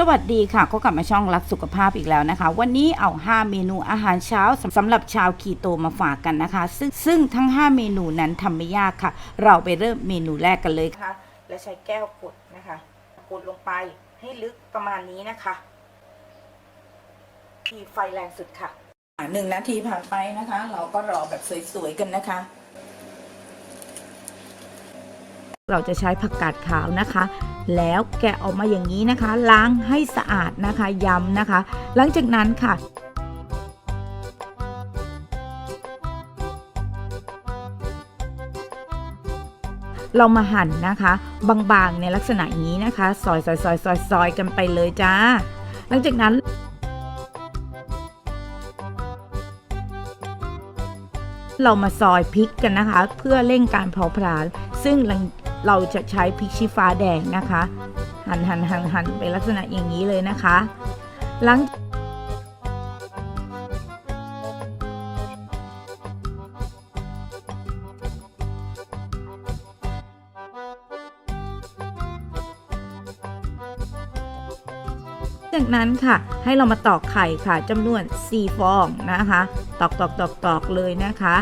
สวัสดีค่ะก็กลับมาช่องรักสุขภาพอีกแล้วนะคะ วันนี้เอา 5 เมนูอาหารเช้าสำสำหรับชาวคีโตมาฝากกันนะคะ ซึ่งซึ่งทั้ง 5 เมนูนั้นทำไม่ยากค่ะ เราไปเริ่มเมนูแรกกันเลยค่ะ และใช้แก้วกดนะคะกดลงไปให้ลึกประมาณนี้นะคะทีไฟแรงสุดค่ะหนึ่งนาทีผ่านไปนะคะ เราก็รอแบบสวยๆกันนะคะ เราจะใช้ผักกาดขาวนะคะ แล้วแกะออกมาอย่างนี้นะคะ ล้างให้สะอาดนะคะย้ำนะคะ หลังจากนั้นค่ะเรามาหั่นนะคะ บางๆในลักษณะนี้นะคะ ซอยซอยซอยซอยซอยกันไปเลยจ้า หลังจากนั้น เรามาซอยพริกกันนะคะ เพื่อเร่งการเผาผลาญซึ่งหลัง เราจะใช้พริกชี้ฟ้าแดงนะคะ หั่นหั่นหั่นหั่นเป็นลักษณะอย่างนี้เลยนะคะ หลังจากนั้นค่ะให้เรามาตอกไข่ค่ะจำนวน 4 ฟองนะคะ ตอกตอกตอกตอกเลยนะคะ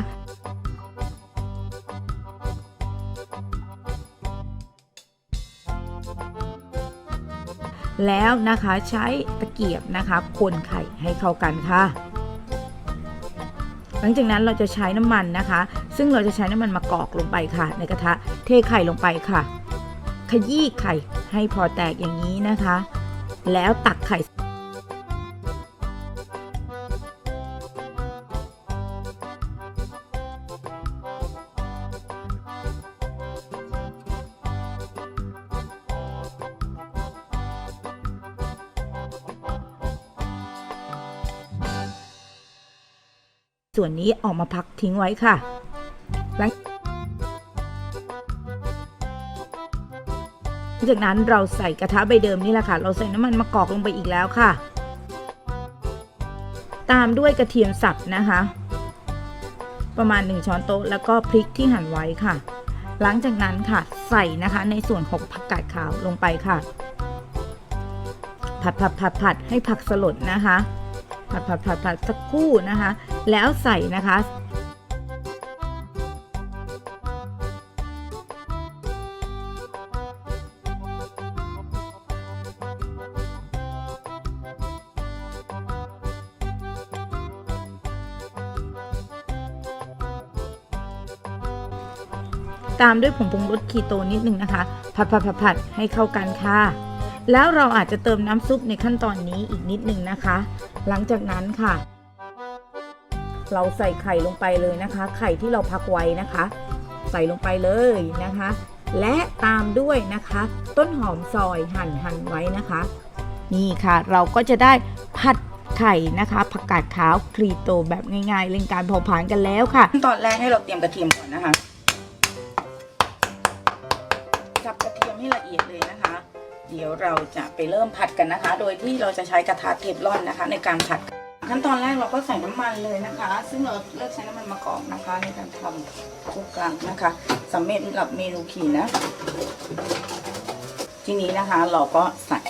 แล้วนะคะใช้ตะเกียบนะคะคนไข่ให้เข้ากันค่ะ หลังจากนั้นเราจะใช้น้ำมันนะคะ ซึ่งเราจะใช้น้ำมันมะกอกลงไปค่ะ ในกระทะเทไข่ลงไปค่ะ ขยี้ไข่ให้พอแตกอย่างนี้นะคะ แล้วตักไข่ ส่วนนี้ออกมาพักทิ้งไว้ค่ะหลังจากนั้นเราใส่กระทะใบเดิมนี่แหละค่ะ เราใส่น้ำมันมะกอกลงไปอีกแล้วค่ะ ตามด้วยกระเทียมสับนะคะ ประมาณ 1 ช้อนโต๊ะแล้วก็พริกที่หั่นไว้ค่ะ หลังจากนั้นค่ะใส่นะคะในส่วนของผักกาดขาวลงไปค่ะ ผัดผัดผัดผัดให้ผักสลดนะคะ ผัดผัดผัดผัดสักครู่นะคะ แล้วใส่นะคะตามด้วยผงปรุงรสคีโตนิดนึงนะคะ ผัดผัดผัดผัดให้เข้ากันค่ะ แล้วเราอาจจะเติมน้ำซุปในขั้นตอนนี้อีกนิดนึงนะคะ หลังจากนั้นค่ะ เราใส่ไข่ลงไปเลยนะคะ ไข่ที่เราพักไว้นะคะ ใส่ลงไปเลยนะคะ และตามด้วยนะคะ ต้นหอมซอยหั่นหั่นไว้นะคะ นี่ค่ะเราก็จะได้ผัดไข่นะคะผักกาดขาวครีโตแบบง่ายๆเร่งการเผาผลาญกันแล้วค่ะ ตอนแรกให้เราเตรียมกระเทียมก่อนนะคะ ดี๋ยวเราจะไปเริ่มผัดกันนะคะ โดยที่เราจะใช้กระทะเทฟลอนนะคะ ในการผัด ขั้นตอนแรกเราก็ใส่น้ำมันเลยนะคะ ซึ่งเราเลือกใช้น้ำมันมะกอกนะคะ ในการทำคลุกกลางนะคะสำเร็จสำหรับเมนูขีนะ ทีนี้นะคะเราก็ใส่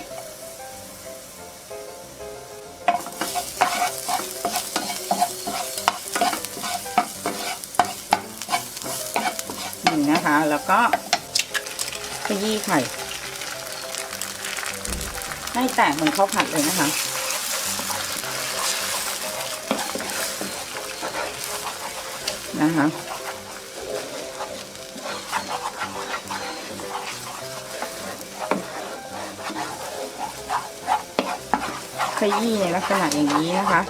นี่นะคะ แล้วก็ขยี้ไข่ ให้แตกเหมือนข้าวผัดเลยนะคะ นะคะขยี้ในลักษณะอย่างนี้นะคะ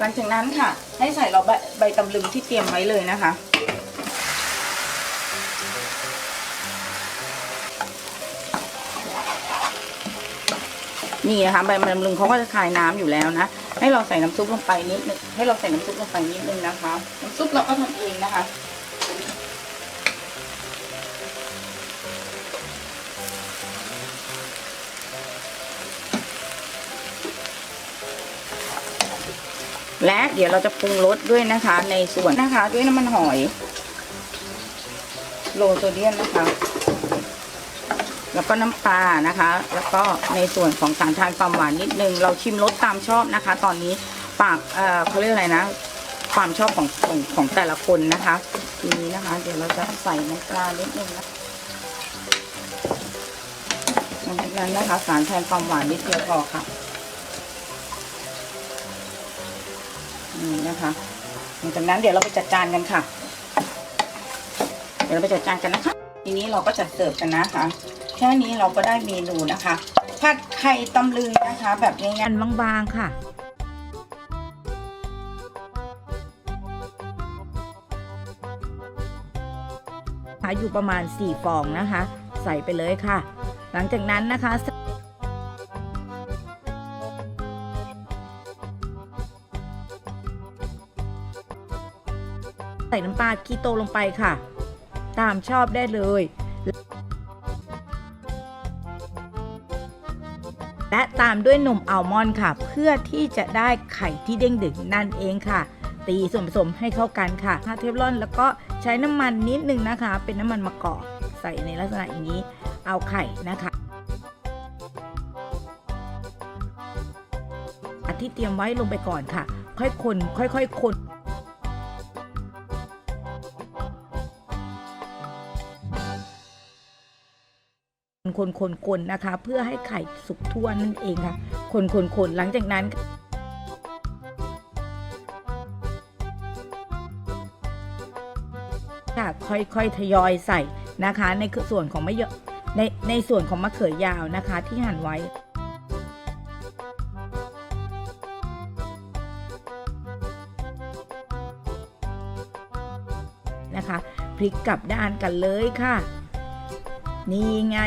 หลังจาก นั้นค่ะ ให้ใส่เราใบใบตำลึงที่เตรียมไว้เลยนะคะ นี่นะคะใบตำลึงเขาก็จะคายน้ำอยู่แล้วนะ ให้เราใส่น้ำซุปลงไปนิดนึงให้เราใส่น้ำซุปลงไปนิดนึงนะคะ น้ำซุปเราก็ทำเองนะคะ และเดี๋ยวเราจะปรุงรสด้วยนะคะ ในส่วนนะคะ ด้วยน้ำมันหอย โลโซเดียมนะคะ แล้วก็น้ำปลานะคะ แล้วก็ในส่วนของสารทานความหวานนิดนึง เราชิมรสตามชอบนะคะ ตอนนี้ปากเอ่อเขาเรียกอะไรนะ ความชอบของของของแต่ละคนนะคะ ทีนี้นะคะ เดี๋ยวเราจะใส่น้ำปลานิดนึงนะหลังจากนั้นนะคะ สารแทนความหวานนิดเดียวพอค่ะ นี่นะคะหลังจากนั้นเดี๋ยวเราไปจัดจานกันค่ะ เดี๋ยวเราไปจัดจานกันนะคะ ทีนี้เราก็จะเสิร์ฟกันนะคะ แค่นี้เราก็ได้เมนูนะคะ ผัดไข่ตำลึงนะคะ แบบง่ายๆบางๆค่ะอยู่ประมาณ 4 ฟองนะคะ ใส่ไปเลยค่ะ หลังจากนั้นนะคะ ใส่น้ำปลาคีโตลงไปค่ะ ตามชอบได้เลย และตามด้วยนมอัลมอนด์ค่ะ เพื่อที่จะได้ไข่ที่เด้งดึงนั่นเองค่ะ ตีส่วนผสมให้เข้ากันค่ะทาเทฟลอนแล้วก็ใช้น้ำมันนิดนึงนะคะ เป็นน้ำมันมะกอกใส่ในลักษณะอย่างนี้ เอาไข่นะคะอันที่เตรียมไว้ลงไปก่อนค่ะ ค่อยคน ค่อยๆคน คนคนคนนะคะ เพื่อให้ไข่สุกทั่วนั่นเองค่ะ คนคนคนหลังจากนั้นค่ะค่อยๆทยอยใส่นะคะ ในส่วนของมะเยอะในในส่วนของมะเขือยาวนะคะ ที่หั่นไว้นะคะพลิกกลับด้านกันเลยค่ะ นี่ไง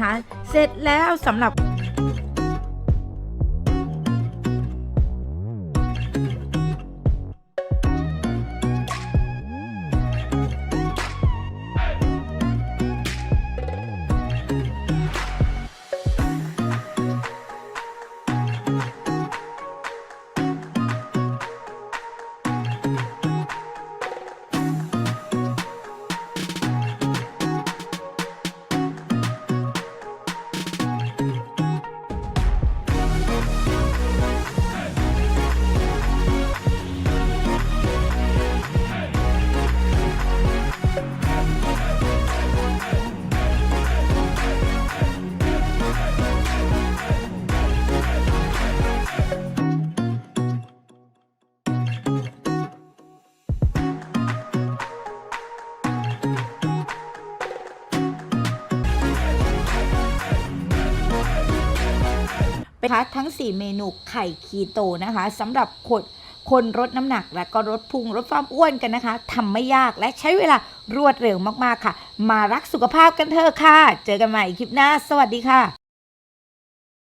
คะ เสร็จแล้วสำหรับ เป็นคะทั้ง 4 เมนูไข่คีโตนะคะสำหรับคนคนลดน้ำหนักและก็ลดพุงลดความอ้วนกันนะคะทำไม่ยากและใช้เวลารวดเร็วมากๆค่ะ มารักสุขภาพกันเถอะค่ะ เจอกันใหม่คลิปหน้า สวัสดีค่ะ